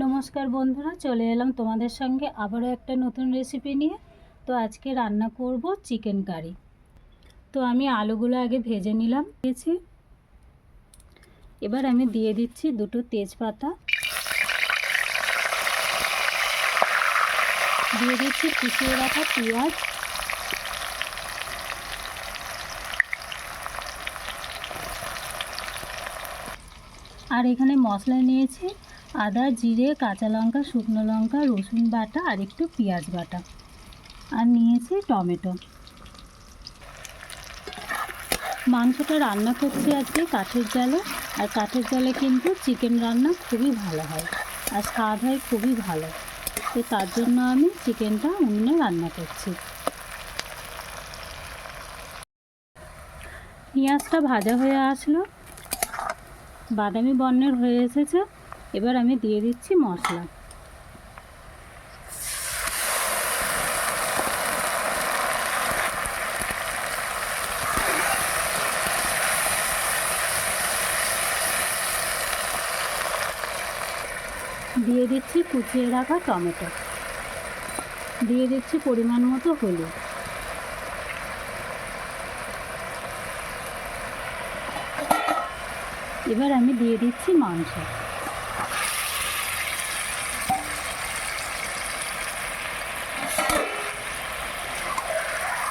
নমস্কার বন্ধুরা, চলে এলাম তোমাদের সঙ্গে আবারও একটা নতুন রেসিপি নিয়ে। তো আজকে রান্না করব চিকেন কারি তো আমি আলুগুলো আগে ভেজে নিলাম, দিয়েছি। এবার আমি দিয়ে দিচ্ছি দুটো তেজপাতা। দিয়ে দিচ্ছি কুচিয়ে রাখা পেঁয়াজ। আর এখানে মশলা নিয়েছি আদা, জিরে, কাঁচা লঙ্কা, শুকনো লঙ্কা, রসুন বাটা আর একটু পেঁয়াজ বাটা। আর নিয়েছি টমেটো। মাংসটা রান্না করছি আজকে কাঠের জালে। আর কাঠের জালে কিন্তু চিকেন রান্না খুবই ভালো হয়। আর স্বাদ হয় খুবই ভালো। তো তার জন্য আমি চিকেনটা উনুনে রান্না করছি। পেঁয়াজটা ভাজা হয়ে আসলো। বাদামি বর্ণের হয়ে এসেছে। এবার আমি দিয়ে দিচ্ছি মশলা। দিয়ে দিচ্ছি কুচিয়ে রাখা টমেটো। দিয়ে দিচ্ছি পরিমাণ মতো হলুদ। এবার আমি দিয়ে দিচ্ছি মাংস।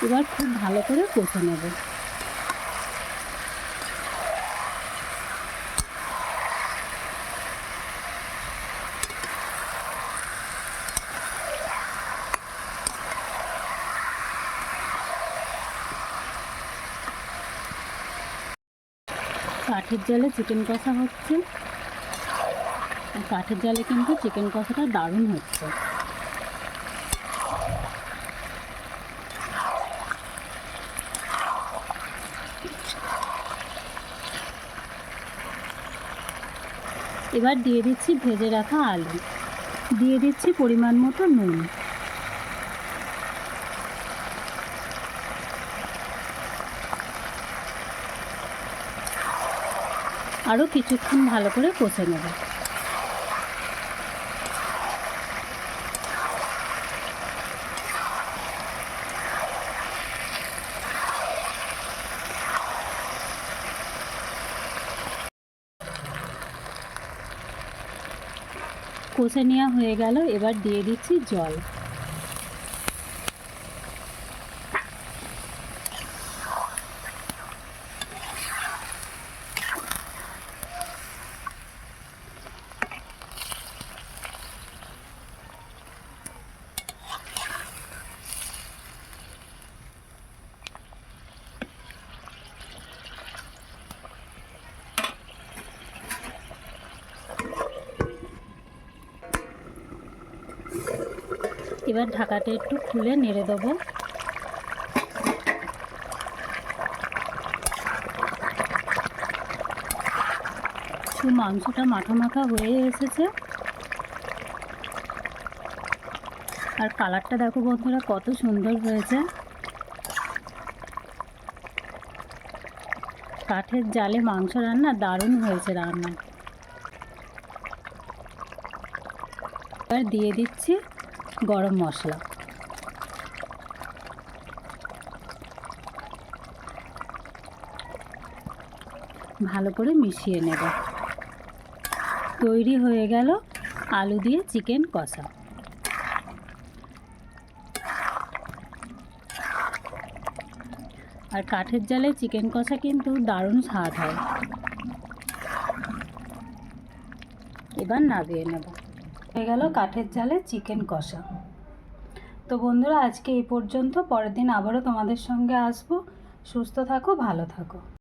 এবার খুব ভালো করে কষে নেব। কাঠের জালে চিকেন কষা হচ্ছে। কাঠের জালে কিন্তু চিকেন কষাটা দারুণ হচ্ছে। এবার দিয়ে দিচ্ছি ভেজে রাখা আলু। দিয়ে দিচ্ছি পরিমাণ মতো নুন। আরও কিছুক্ষণ ভালো করে কষে নেব। কষে নেওয়া হয়ে গেল। এবার দিয়ে দিচ্ছি জল। এবার ঢাকাটা একটু খুলে নেড়ে দেবো। একটু মাংসটা মাখা মাখা হয়ে এসেছে। আর কালারটা দেখো বন্ধুরা, কত সুন্দর হয়েছে। কাঠের জালে মাংস রান্না দারুণ হয়েছে রান্না। এবার দিয়ে দিচ্ছি গরম মশলা। ভালো করে মিশিয়ে নেব। তৈরি হয়ে গেল আলু দিয়ে চিকেন কষা। আর কাঠের জালে চিকেন কষা কিন্তু দারুণ স্বাদ হয়। এবার নামিয়ে নেব। হয়ে গেল কাঠের জালে চিকেন কষা। তো বন্ধুরা, আজকে এই পর্যন্ত। পরের দিন আবারও তোমাদের সঙ্গে আসব। সুস্থ থাকো, ভালো থাকো।